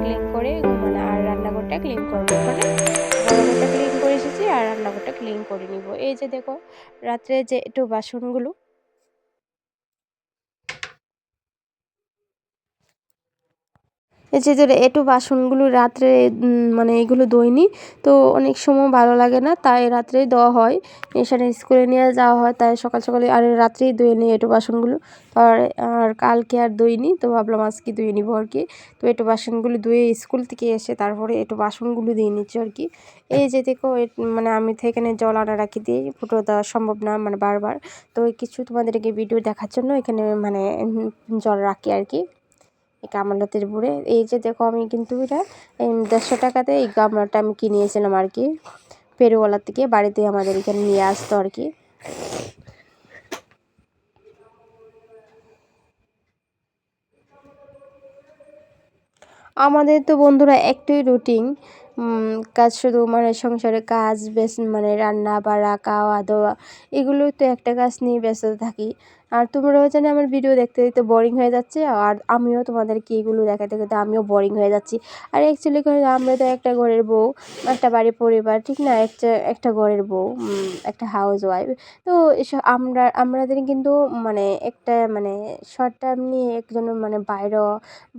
Clean করে মানে আর রান্নাঘরটা ক্লিন করব। ওখানে রান্নাঘরটা ক্লিন করে এসেছি আর রান্নাঘরটা ক্লিন করে নিব। এই যে দেখো, রাত্রে যে একটু বাসনগুলো এই যে একটু বাসনগুলো রাত্রে মানে এগুলো দইনি তো অনেক সময় ভালো লাগে না, তাই রাত্রেই দেওয়া হয়। এখানে স্কুলে নিয়ে যাওয়া হয়, তাই সকাল সকালে আর রাত্রেই ধুয়ে নিই একটু বাসনগুলো। আর আর কালকে আর দইনি তো ভাবলাম আজকে ধুয়ে নিবো আর কি। তো একটু বাসনগুলো ধুয়ে স্কুল থেকে এসে তারপরে একটু বাসনগুলো দিয়ে নিচ্ছি আর কি। এই যে দেখো মানে আমি তো এখানে জল আনা রাখি দিই ফুটো দেওয়া সম্ভব না মানে বারবার। তো কিছু তোমাদেরকে ভিডিও দেখার জন্য এখানে মানে জল রাখি আর কি। কামালতের বুড়ে। এই যে দেখো আমি কিন্তু এটা দেড়শো টাকাতে এই গামলাটা আমি কিনিয়েছিলাম আর কি। পেরুওয়ালার থেকে বাড়িতে আমাদের এখানে নিয়ে আসতো আর কি। আমাদের তো বন্ধুরা একটাই রুটিন কাজ শুধু মানে সংসারে কাজ, বেশ মানে রান্না, বাড়া, খাওয়া দাওয়া এগুলো তো একটা কাজ নিয়ে ব্যস্ত থাকি। আর তোমরাও জানি আমার ভিডিও দেখতে দেখতে বোরিং হয়ে যাচ্ছে, আর আমিও তোমাদেরকে এগুলো দেখাতে দেখাতে আমিও বোরিং হয়ে যাচ্ছি। আর অ্যাকচুয়ালি আমরা তো একটা ঘরের বউ, একটা বাড়ির পরিবার, ঠিক না? একটা একটা ঘরের বউ একটা হাউস ওয়াইফ তো এসব আমরা, আমাদের কিন্তু মানে একটা মানে শর্ট টাইম নিয়ে একজন মানে বাইরে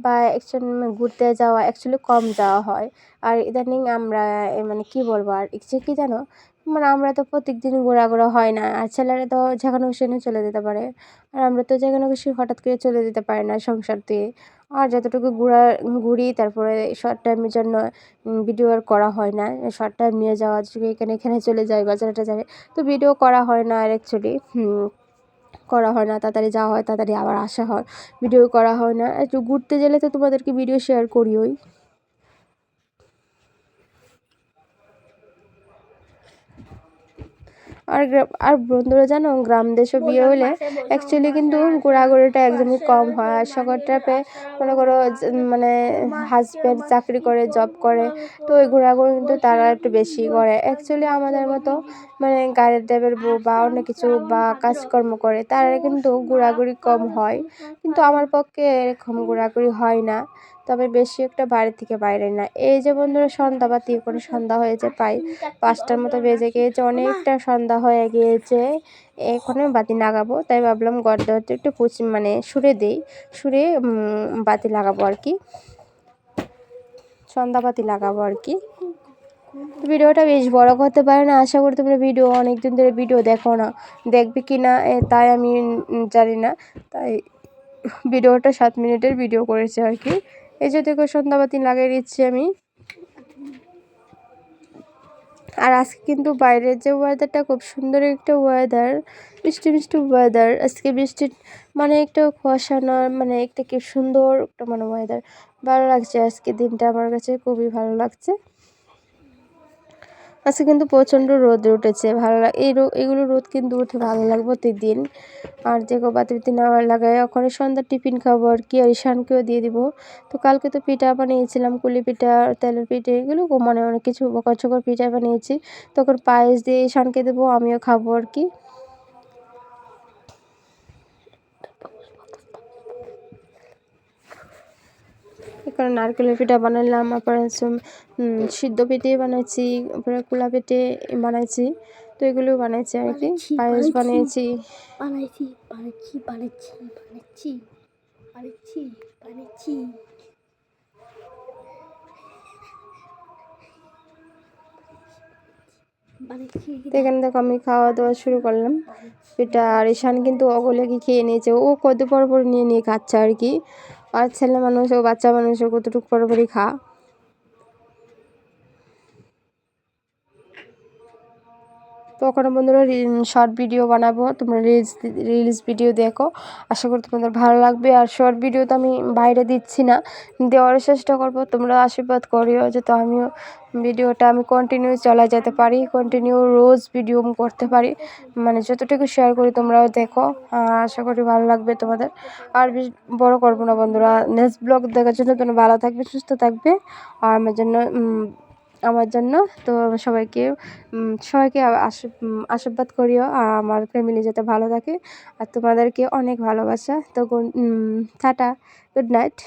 বা একজন ঘুরতে যাওয়া অ্যাকচুয়ালি কম যাওয়া হয়। আর ইদানিং আমরা মানে কি বলব, আর কী জানো? মানে আমরা তো প্রত্যেক দিন ঘোরাঘোরা হয় না, আর ছেলেরা তো যেখানে সেখানে চলে যেতে পারে। আর আমরা তো যেখানে খুশি হঠাৎ করে চলে যেতে পারি না সংসার দিয়ে। আর যতটুকু ঘোরা, ঘুরি, তারপরে শর্ট টাইমের জন্য ভিডিও আর করা হয় না। শর্ট টাইম নিয়ে যাওয়া এখানে এখানে চলে যায় বাজারে টাজারে, তো ভিডিও করা হয় না আর অ্যাকচুয়ালি করা হয় না। তাড়াতাড়ি যাওয়া হয়, তাড়াতাড়ি আবার আসা হয়। ভিডিও করা হয় না। একটু ঘুরতে গেলে তো তোমাদেরকে ভিডিও শেয়ার করিওই। আর আর বন্ধুরা জানো গ্রাম দেশে বিয়ে হলে অ্যাকচুয়ালি কিন্তু ঘোরাঘুরিটা একদমই কম হয়। আর শহর ট্রাপে মনে করো মানে হাজব্যান্ড চাকরি করে জব করে তো ওই ঘোরাঘুরি কিন্তু তারা একটু বেশি করে। অ্যাকচুয়ালি আমাদের মতো মানে গাড়ির ড্রাইভার বউ বা অন্য কিছু বা কাজকর্ম করে তারা কিন্তু ঘোরাঘুরি কম হয়। কিন্তু আমার পক্ষে এরকম ঘোরাঘুরি হয় না। তবে বেশি একটা বাড়ি থেকে বাইরে না। এই যে বন্ধুরা সন্ধ্যাবাতি করে সন্ধ্যা হয়েছে প্রায় পাঁচটার মতো বেজে গিয়েছে, অনেকটা সন্ধ্যা হয়ে গিয়েছে। এখন আমি বাতি লাগাবো, তাই ভাবলাম ঘর দেওয়াতে একটু পুচি মানে সুরে দিই, সুরে বাতি লাগাবো আর কি। সন্ধ্যাবাতি লাগাবো আর কি। ভিডিওটা বেশ বড় করতে পারে না, আশা করি তোমরা ভিডিও অনেক দিন ধরে ভিডিও দেখো না, দেখবে কি না তাই আমি জানি না, তাই ভিডিওটা সাত মিনিটের ভিডিও করেছে আর কি। এই যে দেখো সন্ধ্যাবাতি লাগিয়ে দিচ্ছি আমি। আর আজকে কিন্তু বাইরের যে ওয়েদারটা খুব সুন্দর একটা ওয়েদার মিষ্টি মিষ্টি ওয়েদার আজকে বৃষ্টি মানে একটা কুয়াশা নয় মানে একটা কি সুন্দর একটা মানে ওয়েদার ভালো লাগছে আজকে দিনটা, আমার কাছে খুবই ভালো লাগছে। আজকে কিন্তু প্রচণ্ড রোদ উঠেছে, ভালো লাগে এই এগুলো রোদ কিন্তু উঠে ভালো লাগবে প্রতিদিন। আর যে বাতি না লাগায়, ওখানে সন্ধ্যার টিফিন খাব আর কি, আর ঈশানকেও দিয়ে দিব। তো কালকে তো পিঠা বানিয়েছিলাম, কুলি পিঠা, তেলের পিঠে, এগুলো মানে অনেক কিছু বকর ছকর পিঠা বানিয়েছি। তখন পায়েস দিয়ে ঈশানকে দেবো, আমিও খাব আর কি। এখানে নারকেলের পিঠা বানালাম তারপরে সিদ্ধ পিঠে বানাইছি তারপরে কুলা পিঠে বানাইছি। তো এগুলো বানাইছি আর কি পায়েস বানিয়েছি বানাইছি। বানাইছি বানাইছি বানাইছি বানাইছি বানাইছি এখানে দেখো আমি খাওয়া দাওয়া শুরু করলাম। পিঠা আর ঈশান কিন্তু অগলে কি খেয়ে নিয়েছে ও কত পর পর নিয়ে নিয়ে খাচ্ছে আর কি। আর ছেলে মানুষ ও বাচ্চা মানুষ ও কতটুকু পর পরই খা। তো ওখানে বন্ধুরা শর্ট ভিডিও বানাবো। তোমরা রিলস রিলস ভিডিও দেখো। আশা করি তোমাদের ভালো লাগবে। আর শর্ট ভিডিও তো আমি বাইরে দিচ্ছি না। দেওয়ার চেষ্টা করব। তোমরা আশীর্বাদ করিও যে তো আমিও ভিডিওটা আমি কন্টিনিউ চালা যেতে পারি। কন্টিনিউ রোজ ভিডিও করতে পারি। মানে যতটুকু শেয়ার করি তোমরাও দেখো। আশা করি ভালো লাগবে তোমাদের। আর বড়ো করব না বন্ধুরা। নেক্সট ব্লগ দেখার জন্য তোমরা ভালো থাকবে, সুস্থ থাকবে। আর আমার জন্য আমার জন্য। তো সবাইকে সবাইকে আশীর্বাদ করিও আমার ফ্যামিলি যাতে ভালো থাকে। আর তোমাদেরকে অনেক ভালোবাসা। তো টাটা গুড নাইট